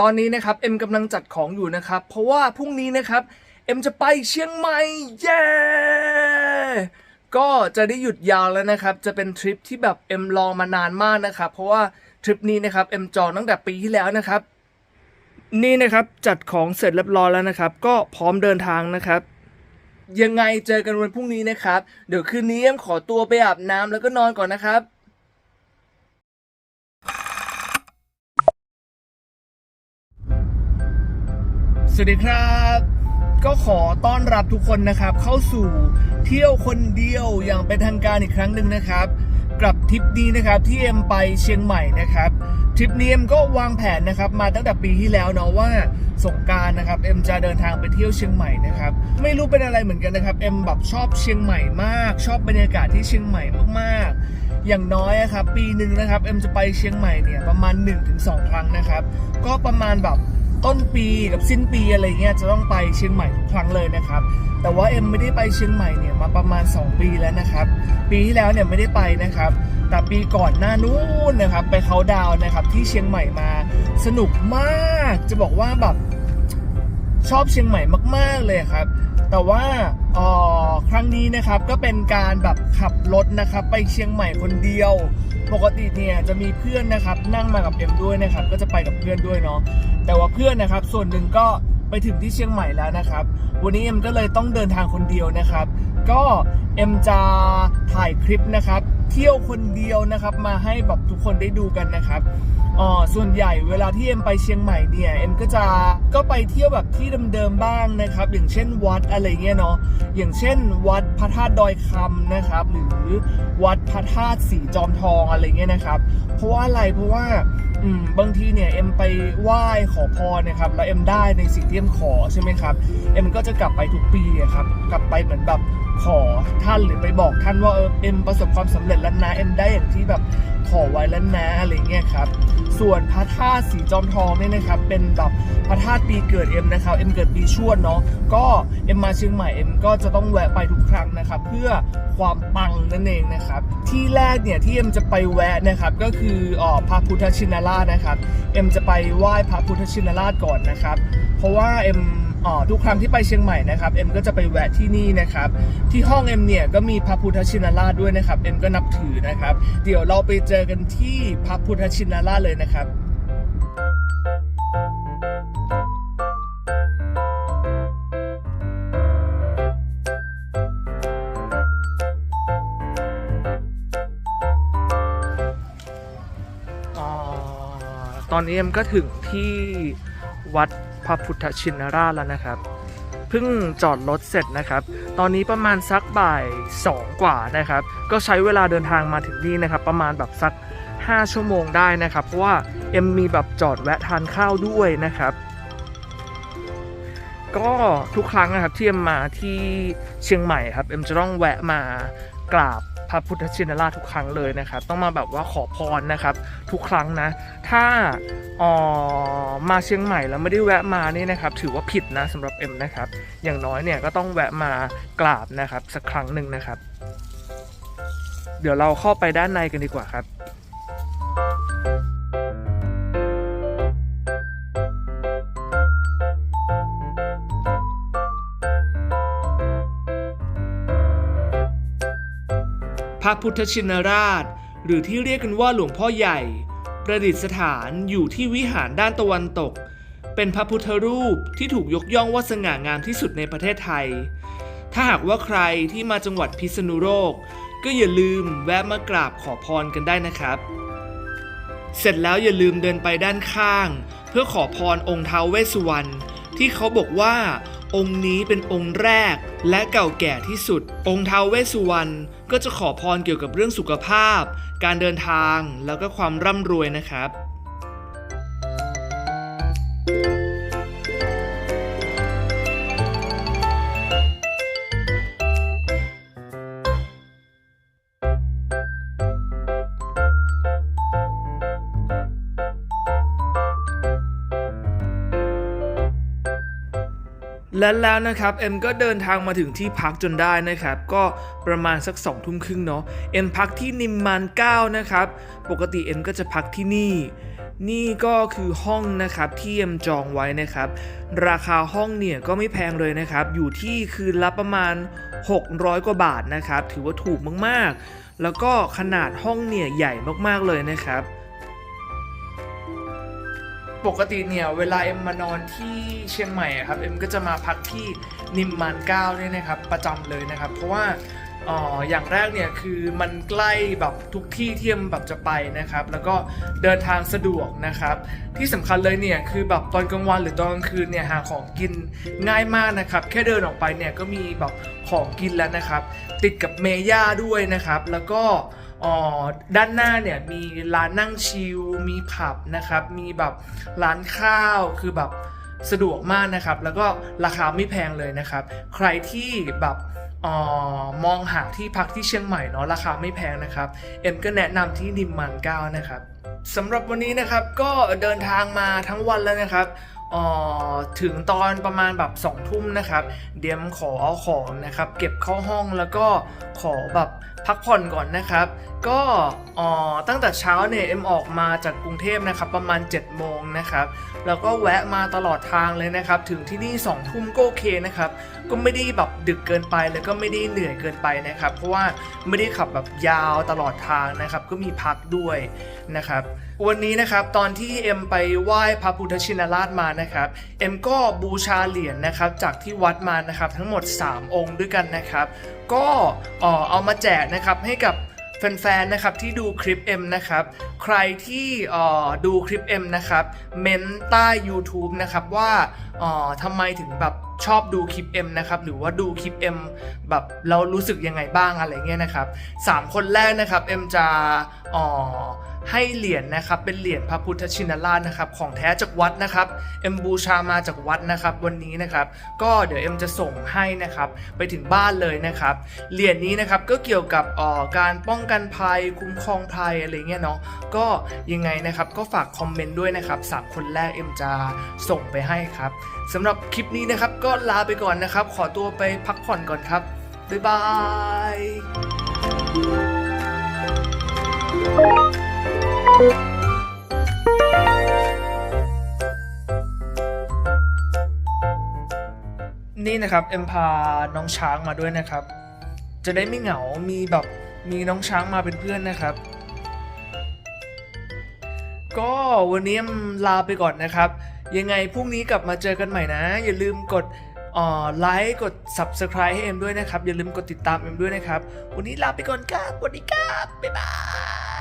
ตอนนี้นะครับเอ็มกำลังจัดของอยู่นะครับ เพราะว่าพรุ่งนี้นะครับเอ็มจะไปเชียงใหม่เย้ก็จะได้หยุดยาวแล้วนะครับ จะเป็นทริปที่แบบเอ็มรอมานานมากนะครับ เพราะว่าทริปนี้นะครับเอ็มจองตั้งแต่ปีที่แล้วนะครับ นี่นะครับจัดของเสร็จเรียบร้อยแล้วนะครับ ก็พร้อมเดินทางนะครับ ยังไงเจอกันวันพรุ่งนี้นะครับ เดี๋ยวคืนนี้เอ็มขอตัวไปอาบน้ำแล้วก็นอนก่อนนะครับ สวัสดีครับ ก็ขอต้อนรับทุกคนนะครับ เข้าสู่เที่ยวคนเดียวอย่างเป็นทางการอีกครั้งหนึ่งนะครับ กับทริปนี้นะครับที่เอ็มไปเชียงใหม่นะครับทริปนี้เอ็มก็วางแผนนะครับ มาตั้งแต่ปีที่แล้วเนาะว่าสงการนะครับเอ็มจะเดินทางไปเที่ยวเชียงใหม่นะครับไม่รู้เป็นอะไรเหมือนกันนะครับเอ็มแบบชอบเชียงใหม่มาก ชอบบรรยากาศที่เชียงใหม่มากๆ อย่างน้อยอะครับปีหนึ่งนะครับเอ็มจะไปเชียงใหม่เนี่ยประมาณ 1-2 ครั้งนะครับ ก็ประมาณแบบ ต้นปีกับสิ้นปีอะไรเงี้ยจะต้องไปเชียงใหม่ทุกครั้งเลยนะครับ แต่ว่าเอ็มไม่ได้ไปเชียงใหม่เนี่ยมาประมาณ 2 ปีแล้วนะครับ ปีที่แล้วเนี่ยไม่ได้ไปนะครับ แต่ปีก่อนหน้านู้นนะครับไปเขาดาวนะครับที่เชียงใหม่มาสนุกมาก จะบอกว่าแบบชอบเชียงใหม่มาก ๆเลยครับ แต่ว่าออครั้งนี้นะครับก็เป็นการแบบขับรถนะครับไปเชียงใหม่คนเดียว ปกติเนี่ยจะมีเพื่อนนะครับนั่งมากับเอ็มด้วยนะครับก็จะไปกับเพื่อนด้วยเนาะแต่ว่าเพื่อนนะครับส่วนหนึ่งก็ ไปถึงที่เชียงใหม่แล้วนะครับ วันนี้เอ็มก็เลยต้องเดินทางคนเดียวนะครับ ก็เอ็มจะถ่ายคลิปนะครับ เที่ยวคนเดียวนะครับมาให้แบบทุกคนได้ดูกันนะครับอ๋อส่วนใหญ่เวลาที่เอ็มไปเชียงใหม่เนี่ยเอ็มก็จะก็ไปเที่ยวแบบที่เดิมๆบ้างนะครับ อย่างเช่นวัดอะไรเงี้ยเนาะอย่างเช่น วัดพระธาตุดอยคำนะครับ หรือวัดพระธาตุสีจอมทองอะไรเงี้ยนะครับ เพราะว่าอะไรเพราะว่า บางทีเนี่ยเอ็มไปไหว้ขอพรนะครับแล้วเอ็มได้ในสิ่งที่เอ็มขอใช่ไหมครับเอ็มก็จะกลับไปทุกปีครับกลับไปเหมือนแบบขอท่านหรือไปบอกท่านว่าเออเอ็มประสบความสำเร็จแล้วนะเอ็มได้อย่างที่แบบขอไว้แล้วนะอะไรเงี้ยครับ ส่วนพระธาตุสีจอมทองเนี่ยนะครับ เป็นแบบพระธาตุปีเกิดเอ็มนะครับ เอ็มเกิดปีชวดเนาะ ก็เอ็มมาเชียงใหม่เอ็มก็จะต้องแวะไปทุกครั้งนะครับ เพื่อความปังนั่นเองนะครับ ที่แรกเนี่ยที่เอ็มจะไปแวะนะครับก็คืออ๋อพระพุทธชินราชนะครับ เอ็มจะไปไหว้พระพุทธชินราชก่อนนะครับ เพราะว่าเอ็ม อ๋อทุกครั้งที่ไปเชียงใหม่นะครับเอ็มก็จะไปแวะที่นี่นะครับ ที่ห้องเอ็มเนี่ยก็มีพระพุทธชินราชด้วยนะครับเอ็มก็นับถือนะครับ เดี๋ยวเราไปเจอกันที่พระพุทธชินราชเลยนะครับอ่าตอนนี้เอ็มก็ถึงที่ วัดพระพุทธชินราชแล้วนะครับ เพิ่งจอดรถเสร็จนะครับ ตอนนี้ประมาณสักบ่ายสองกว่านะครับ ก็ใช้เวลาเดินทางมาถึงนี่นะครับ ประมาณแบบสัก 5 ชั่วโมงได้นะครับ เพราะว่าเอ็มมีแบบจอดแวะทานข้าวด้วยนะครับก็ทุกครั้งนะครับที่เอ็มมาที่เชียงใหม่ครับเอ็มจะต้องแวะมากราบ พระพุทธชินราชทุกครั้งเลยนะครับ ต้องมาแบบว่าขอพรนะครับ ทุกครั้งนะ ถ้าออมาเชียงใหม่แล้วไม่ได้แวะมานี่นะครับ ถือว่าผิดนะสำหรับเอ็มนะครับ อย่างน้อยเนี่ยก็ต้องแวะมากราบนะครับ สักครั้งหนึ่งนะครับ เดี๋ยวเราเข้าไปด้านในกันดีกว่าครับ พระพุทธชินราช หรือที่เรียกกันว่าหลวงพ่อใหญ่ ประดิษฐานอยู่ที่วิหารด้านตะวันตก เป็นพระพุทธรูปที่ถูกยกย่องว่าสง่างามที่สุดในประเทศไทย ถ้าหากว่าใครที่มาจังหวัดพิษณุโลก ก็อย่าลืมแวะมากราบขอพรกันได้นะครับ เสร็จแล้วอย่าลืมเดินไปด้านข้าง เพื่อขอพรองค์ท้าวเวสสุวรรณที่เขาบอกว่า องค์นี้เป็นองค์แรกและเก่าแก่ที่สุด องค์ท้าวเวสสุวรรณก็จะขอพรเกี่ยวกับเรื่องสุขภาพ การเดินทางแล้วก็ความร่ำรวยนะครับ และแล้วนะครับเอ็มก็เดินทางมาถึงที่พักจนได้นะครับ ก็ประมาณสัก2องทุ่มครึ่งเนาะเอ็มพักที่นิมมานเก้านะครับ ปกติเอ็มก็จะพักที่นี่ นี่ก็คือห้องนะครับที่เอ็มจองไว้นะครับ ราคาห้องเนี่ยก็ไม่แพงเลยนะครับ อยู่ที่คืนละประมาณ 600 กว่าบาทนะครับ ถือว่าถูกมากๆ แล้วก็ขนาดห้องเนี่ยใหญ่มากๆเลยนะครับ ปกติเนี่ยเวลาเอ็มมานอนที่เชียงใหม่ครับเอ็มก็จะมาพักที่นิมมานเก้าเนี่ยนะครับประจำเลยนะครับ เพราะว่าอออย่างแรกเนี่ยคือมันใกล้แบบทุกที่ที่เอ็มแบบจะไปนะครับ แล้วก็เดินทางสะดวกนะครับ ที่สำคัญเลยเนี่ยคือแบบตอนกลางวันหรือตอนกลางคืนเนี่ยหาของกินง่ายมากนะครับ แค่เดินออกไปเนี่ยก็มีแบบของกินแล้วนะครับ ติดกับเมย่าด้วยนะครับ แล้วก็ อ๋อด้านหน้าเนี่ยมีร้านนั่งชิลมีผับนะครับมีแบบร้านข้าวคือแบบสะดวกมากนะครับ แล้วก็ราคาไม่แพงเลยนะครับ ใครที่แบบออมองหาที่พักที่เชียงใหม่เนาะราคาไม่แพงนะครับ เอ็มก็แนะนำที่นิมมานเก้านะครับสำหรับวันนี้นะครับก็เดินทางมาทั้งวันแล้วนะครับ ถึงตอนประมาณแบบสองทุ่มนะครับ เดี๋ยวขอเอาของนะครับ เก็บเข้าห้องแล้วก็ขอแบบพักผ่อนก่อนนะครับ ก็ออตั้งแต่เช้าเนี่ยเอ็มออกมาจากกรุงเทพนะครับ ประมาณ7จ็ดโมงนะครับ แล้วก็แวะมาตลอดทางเลยนะครับ ถึงที่นี่2องทุ่มก็โอเคนะครับ ก็ไม่ได้แบบดึกเกินไปแล้วก็ไม่ได้เหนื่อยเกินไปนะครับ เพราะว่าไม่ได้ขับแบบยาวตลอดทางนะครับ ก็มีพักด้วยนะครับ วันนี้นะครับตอนที่เอ็มไปไหว้พระพุทธชินราชมานะครับเอ็มก็บูชาเหรียญนะครับจากที่วัดมานะครับทั้งหมด 3 องค์ด้วยกันนะครับ ก็เออเอามาแจกนะครับให้กับแฟนๆ นะครับที่ดูคลิป M นะครับ ใครที่เออดูคลิป M นะครับ เมนใต้ YouTube นะครับว่าเออทำไมถึงแบบ ชอบดูคลิป M นะครับหรือว่าดูคลิป M แบบเรารู้สึกยังไงบ้างอะไรเงี้ยนะครับสามคนแรกนะครับ M จะอ่อให้เหรียญนะครับเป็นเหรียญพระพุทธชินราชนะครับของแท้จากวัดนะครับเอ็มบูชามาจากวัดนะครับวันนี้นะครับก็เดี๋ยวเอ็มจะส่งให้นะครับไปถึงบ้านเลยนะครับเหรียญนี้นะครับก็เกี่ยวกับอ่อการป้องกันภัยคุ้มครองภัยอะไรเงี้ยเนาะก็ยังไงนะครับก็ฝากคอมเมนต์ด้วยนะครับสามคนแรกเอ็มจะส่งไปให้ครับสำหรับคลิปนี้นะครับก็ลาไปก่อนนะครับ ขอตัวไปพักผ่อนก่อนครับ บ๊ายบายนี่นะครับเอ็มพาน้องช้างมาด้วยนะครับ จะได้ไม่เหงา มีแบบมีน้องช้างมาเป็นเพื่อนนะครับ ก็วันนี้ลาไปก่อนนะครับ ยังไงพรุ่งนี้กลับมาเจอกันใหม่นะ อย่าลืมกดไลค์กด subscribe ให้เอ็มด้วยนะครับ อย่าลืมกดติดตามเอ็มด้วยนะครับ วันนี้ลาไปก่อนครับสวัสดีครับบ๊ายบาย